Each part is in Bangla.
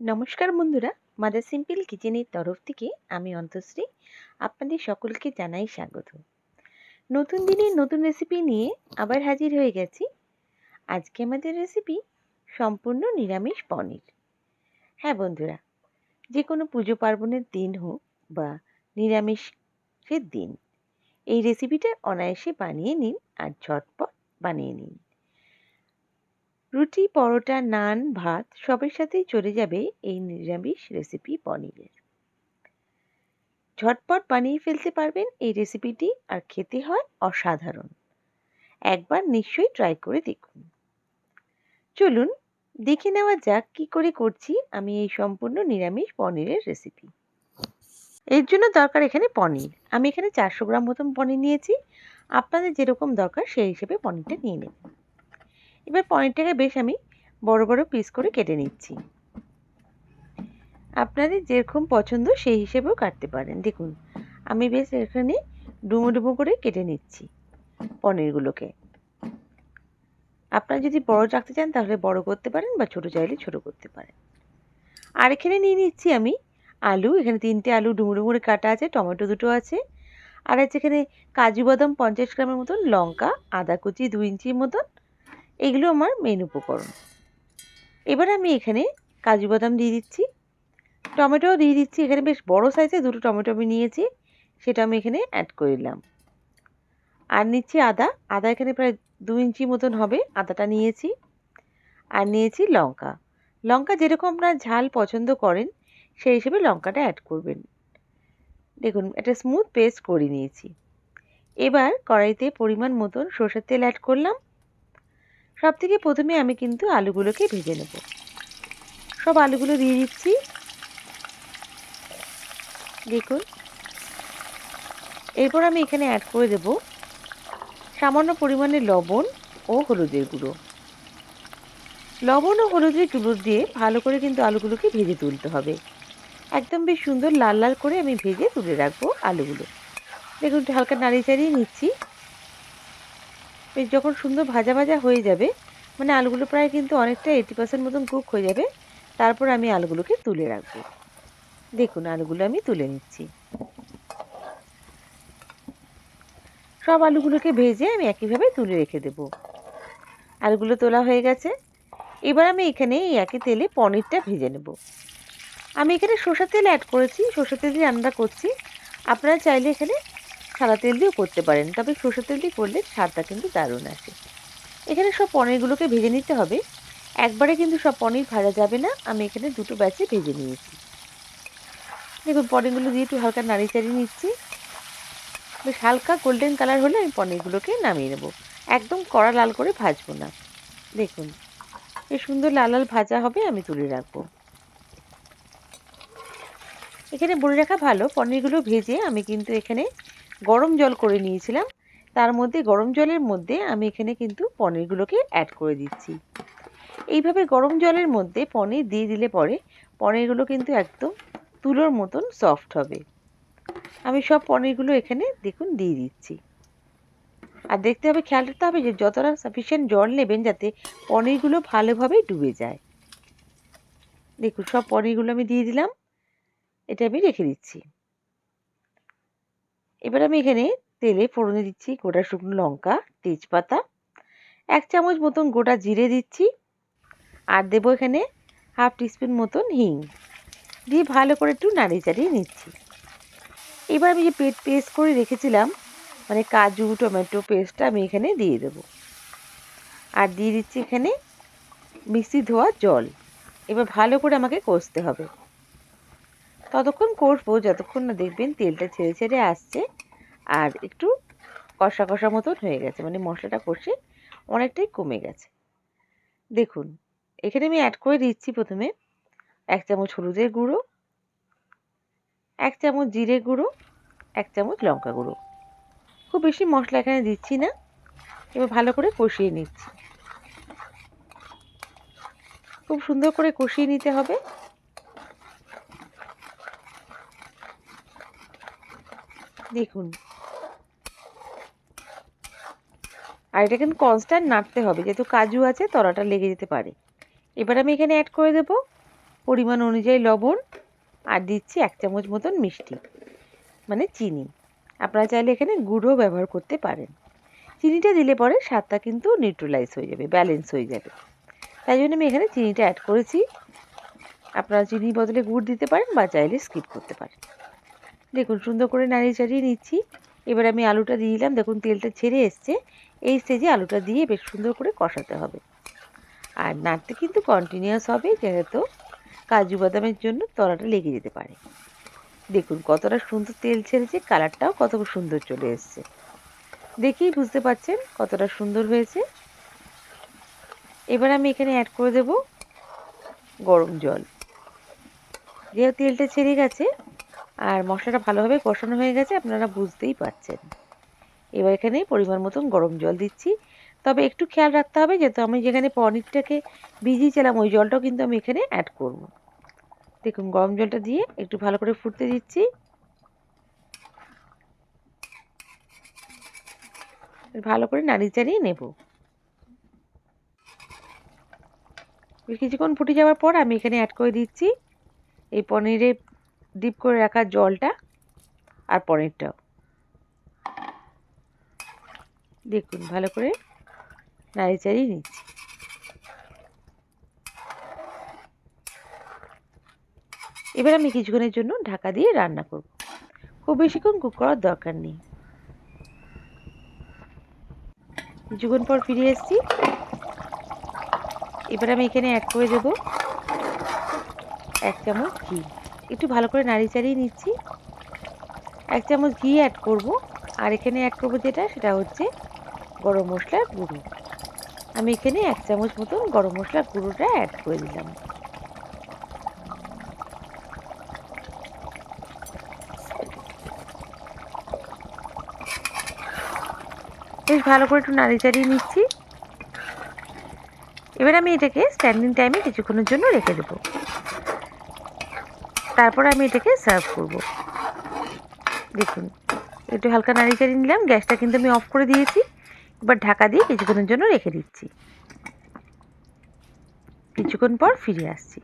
নমস্কার বন্ধুরা মাদার সিম্পল কিচেনের তরফ থেকে আমি অন্তশ্রী আপনাদের সকলকে জানাই স্বাগত। নতুন দিনের নতুন রেসিপি নিয়ে আবার হাজির হয়ে গেছি। আজকে আমাদের রেসিপি সম্পূর্ণ নিরামিষ পনির। হ্যাঁ বন্ধুরা, যে কোনো পুজো পার্বণের দিন হোক বা নিরামিষের দিন, এই রেসিপিটা অনায়াসে বানিয়ে নিন আর ঝটপট বানিয়ে নিন। রুটি, পরোটা, নান, ভাত সবের সাথেই চলে যাবে এই নিরামিষ রেসিপি পনিরের। ঝটপট বানিয়ে ফেলতে পারবেন এই রেসিপিটি আর খেতে হয় অসাধারণ। একবার নিশ্চয়ই ট্রাই করে দেখুন। চলুন দেখে নেওয়া যাক কি করে করছি আমি এই সম্পূর্ণ নিরামিষ পনিরের রেসিপি এর জন্য দরকার এখানে পনির। আমি এখানে চারশো গ্রাম মতন পনির নিয়েছি। আপনাদের যেরকম দরকার সেই হিসেবে পনিরটা নিয়ে নেবেন। এবার পনিরটাকে বেশ আমি বড় বড় পিস করে কেটে নিচ্ছি। আপনাদের যেরকম পছন্দ সেই হিসেবেও কাটতে পারেন। দেখুন, আমি বেশ এখানে ডুমো ডুমো করে কেটে নিচ্ছি পনিরগুলোকে। আপনারা যদি বড় রাখতে চান, তাহলে বড় করতে পারেন বা ছোট চাইলে ছোট করতে পারেন। আর এখানে নিয়ে নিচ্ছি আমি আলু। এখানে তিনটে আলু ডুমো ডুমো করে কাটা আছে, টমেটো দুটো আছে। আর আছে এখানে কাজু বাদাম পঞ্চাশ গ্রামের মতন, লঙ্কা আদা কুচি দু ইঞ্চির মতন এগুলো আমার মেন উপকরণ। এবার আমি এখানে কাজু বাদাম দিয়ে দিচ্ছি। টমেটোও দিয়ে দিচ্ছি। এখানে বেশ বড় সাইজে দুটো টমেটো আমি নিয়েছি। সেটা আমি এখানে অ্যাড করে দিলাম আর নিচ্ছি আদা। আদা এখানে প্রায় দু ইঞ্চি মতন হবে। আদাটা নিয়েছি। আর নিয়েছি লঙ্কা। লঙ্কা যেরকম আপনার ঝাল পছন্দ করেন, সেই হিসেবে লঙ্কাটা অ্যাড করবেন। দেখুন, একটা স্মুথ পেস্ট করে নিয়েছি। এবার কড়াইতে পরিমাণ মতন সর্ষের তেল অ্যাড করলাম। সব থেকে প্রথমে আমি কিন্তু আলুগুলোকে ভেজে নেব। সব আলুগুলো দিয়ে দিচ্ছি। দেখুন। এরপর আমি এখানে অ্যাড করে দেব সামান্য পরিমাণে লবণ ও হলুদের গুঁড়ো। লবণ ও হলুদের গুঁড়ো দিয়ে ভালো করে কিন্তু আলুগুলোকে ভেজে তুলতে হবে। একদম বেশ সুন্দর লাল লাল করে আমি ভেজে তুলে রাখব আলুগুলো। দেখুন, হালকা নাড়িয়ে চাড়িয়ে নিচ্ছি। বেশ যখন সুন্দর ভাজা ভাজা হয়ে যাবে মানে আলুগুলো প্রায় কিন্তু অনেকটা এইটি পার্সেন্ট মতন কুক হয়ে যাবে, তারপর আমি আলুগুলোকে তুলে রাখব। দেখুন, আলুগুলো আমি তুলে নিচ্ছি। সব আলুগুলোকে ভেজে আমি একইভাবে তুলে রেখে দেব। আলুগুলো তোলা হয়ে গেছে। এবার আমি এখানে এই একই তেলে পনিরটা ভেজে নেব। আমি এখানে সর্ষের তেল অ্যাড করেছি, সর্ষের তেল রান্না করছি। আপনারা চাইলে এখানে সাদা তেল দিয়েও করতে পারেন, তবে সর্ষের তেল দিয়ে করলে স্বাদটা কিন্তু দারুণ আসে। এখানে সব পনিরগুলোকে ভেজে নিতে হবে। একবারে কিন্তু সব পনির ভাজা যাবে না, আমি এখানে দুটো ব্যাচে ভেজে নিয়েছি। দেখুন, পনিরগুলো দিয়ে একটু হালকা নাড়ি চাড়িয়ে নিচ্ছি। বেশ হালকা গোল্ডেন কালার হলে আমি পনিরগুলোকে নামিয়ে নেব। একদম কড়া লাল করে ভাজবো না। দেখুন, বেশ সুন্দর লাল লাল ভাজা হবে, আমি তুলে রাখব। এখানে বলে রাখা ভালো, পনিরগুলো ভেজে আমি কিন্তু এখানে গরম জল করে নিয়েছিলাম। তার মধ্যে, গরম জলের মধ্যে আমি এখানে কিন্তু পনিরগুলোকে অ্যাড করে দিচ্ছি। এইভাবে গরম জলের মধ্যে পনির দিয়ে দিলে পরে পনিরগুলো কিন্তু একদম তুলোর মতন সফট হবে। আমি সব পনিরগুলো এখানে দেখুন দিয়ে দিচ্ছি। আর দেখতে হবে খেয়াল রাখতে হবে যে যতটা সাফিসিয়েন্ট জল নেবেন যাতে পনিরগুলো ভালোভাবে ডুবে যায়। দেখুন, সব পনিরগুলো আমি দিয়ে দিলাম। এটা আমি রেখে দিচ্ছি। এবার আমি এখানে তেলে ফোড়নে দিচ্ছি গোটা শুকনো লঙ্কা, তেজপাতা, এক চামচ মতন গোটা জিরে দিচ্ছি আর দেবো এখানে হাফ টিস্পুন মতন হিং। দিয়ে ভালো করে একটু নাড়িয়ে চাড়িয়ে নিচ্ছি। এবার আমি যে পেট পেস্ট করে রেখেছিলাম মানে কাজু, টমেটো পেস্টটা আমি এখানে দিয়ে দেব। আর দিয়ে দিচ্ছি এখানে মিক্সি ধোয়া জল। এবার ভালো করে আমাকে কষতে হবে। ততক্ষণ কষবো, যতক্ষণ না দেখবেন তেলটা ছেড়ে ছেড়ে আসছে। আর একটু কষা কষা মতন হয়ে গেছে মানে মশলাটা কষে অনেকটাই কমে গেছে। দেখুন, এখানে আমি অ্যাড করে দিচ্ছি প্রথমে এক চামচ হলুদের গুঁড়ো, এক চামচ জিরে গুঁড়ো, এক চামচ লঙ্কা গুঁড়ো। খুব বেশি মশলা এখানে দিচ্ছি না, এবার ভালো করে কষিয়ে নিচ্ছি। খুব সুন্দর করে কষিয়ে নিতে হবে। দেখুন। আর এটা কিন্তু কনস্ট্যান্ট নাড়তে হবে। যেহেতু কাজু আছে তলাটা লেগে যেতে পারে। এবার আমি এখানে অ্যাড করে দেব পরিমাণ অনুযায়ী লবণ আর দিচ্ছি এক চামচ মতন মিষ্টি মানে চিনি। আপনারা চাইলে এখানে গুড়ও ব্যবহার করতে পারেন। চিনিটা দিলে পরে স্বাদটা কিন্তু নিউট্রালাইজ হয়ে যাবে ব্যালেন্স হয়ে যাবে। তাই জন্য আমি এখানে চিনিটা অ্যাড করেছি। আপনারা চিনির বদলে গুড় দিতে পারেন বা চাইলে স্কিপ করতে পারেন। দেখুন, সুন্দর করে নাড়িয়ে চাড়িয়ে নিচ্ছি। এবার আমি আলুটা দিয়ে দিলাম। দেখুন, তেলটা ছেড়ে এসছে। এই স্টেজে আলুটা দিয়ে বেশ সুন্দর করে কষাতে হবে। আর নাড়তে কিন্তু কন্টিনিউয়াস হবে, যেহেতু কাজু বাদামের জন্য তলাটা লেগে যেতে পারে। দেখুন, কতটা সুন্দর তেল ছেড়েছে, কালারটাও কত সুন্দর চলে এসছে। দেখেই বুঝতে পারছেন কতটা সুন্দর হয়েছে। এবার আমি এখানে অ্যাড করে দেব গরম জল। যেহেতু তেলটা ছেড়ে গেছে আর মশলাটা ভালোভাবে কষানো হয়ে গেছে, আপনারা বুঝতেই পারছেন। এবার এখানে পরিমাণ মতন গরম জল দিচ্ছি। তবে একটু খেয়াল রাখতে হবে, যেহেতু আমি যেখানে পনিরটাকে ভিজিয়েছিলাম, ওই জলটাও কিন্তু আমি এখানে অ্যাড করব। দেখুন, গরম জলটা দিয়ে একটু ভালো করে ফুটতে দিচ্ছি। ভালো করে নাড়িয়ে চাড়িয়ে নেব। কিছুক্ষণ ফুটে যাওয়ার পর আমি এখানে অ্যাড করে দিচ্ছি। এই পনিরে ডিপ করে রাখা জলটা আর পনিরটাও দেখুন, ভালো করে নাড়ি চাড়িয়ে নিচ্ছি। এবার আমি কিছুক্ষণের জন্য ঢাকা দিয়ে রান্না করব। খুব বেশিক্ষণ কুক করার দরকার নেই। কিছুক্ষণ পর ফিরে এসেছি। এবার আমি এখানে অ্যাড করে দেব এক চামচ ঘি। একটু ভালো করে নাড়ি চাড়িয়ে নিচ্ছি। এক চামচ ঘি অ্যাড করব। আর এখানে অ্যাড করব যেটা, সেটা হচ্ছে গরম মশলার গুঁড়ো। আমি এখানে এক চামচ মতন গরম মশলার গুঁড়োটা অ্যাড করে দিলাম। বেশ ভালো করে একটু নাড়ি চাড়িয়ে নিচ্ছি। এবার আমি এটাকে স্ট্যান্ডিং টাইমে কিছুক্ষণের জন্য রেখে দেবো। তারপর আমি এটাকে সার্ভ করব। দেখুন, একটু হালকা নাড়ি চাড়িয়ে নিলাম, গ্যাসটা কিন্তু আমি অফ করে দিয়েছি। এবার ঢাকা দিয়ে কিছুক্ষণের জন্য রেখে দিচ্ছি। কিছুক্ষণ পর ফিরে আসছি।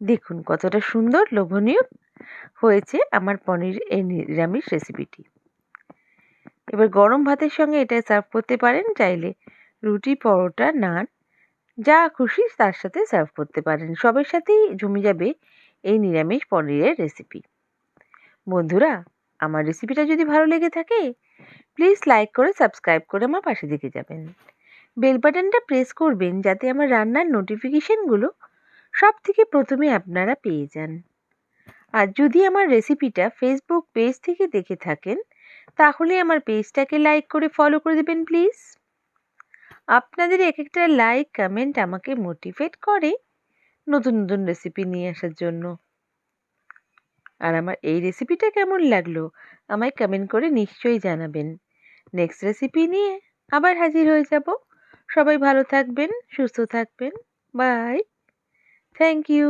দেখুন, কতটা সুন্দর, লোভনীয় হয়েছে আমার পনির এই নিরামিষ রেসিপিটি এবার গরম ভাতের সঙ্গে এটা সার্ভ করতে পারেন, চাইলে রুটি, পরোটা, নান যা খুশি তার সাথে সার্ভ করতে পারেন। সবের সাথেই জমে যাবে এই নিরামিষ পনিরের রেসিপি বন্ধুরা, আমার রেসিপিটা যদি ভালো লেগে থাকে প্লিজ লাইক করে সাবস্ক্রাইব করে আমার পাশে দিকে যাবেন। বেল বাটনটা প্রেস করবেন যাতে আমার রান্নার নোটিফিকেশনগুলো সব থেকে প্রথমে আপনারা পেয়ে যান। আর যদি আমার রেসিপিটা ফেসবুক পেজ থেকে দেখে থাকেন, তাহলে আমার পেজটাকে লাইক করে ফলো করে দেবেন প্লিজ আপনাদের এক একটা লাইক কমেন্ট আমাকে মোটিভেট করে নতুন নতুন রেসিপি নিয়ে আসার জন্য। আর আমার এই রেসিপিটা কেমন লাগল, আমায় কমেন্ট করে নিশ্চয়ই জানাবেন। নেক্সট রেসিপি নিয়ে আবার হাজির হয়ে যাব। সবাই ভালো থাকবেন, সুস্থ থাকবেন। Bye thank you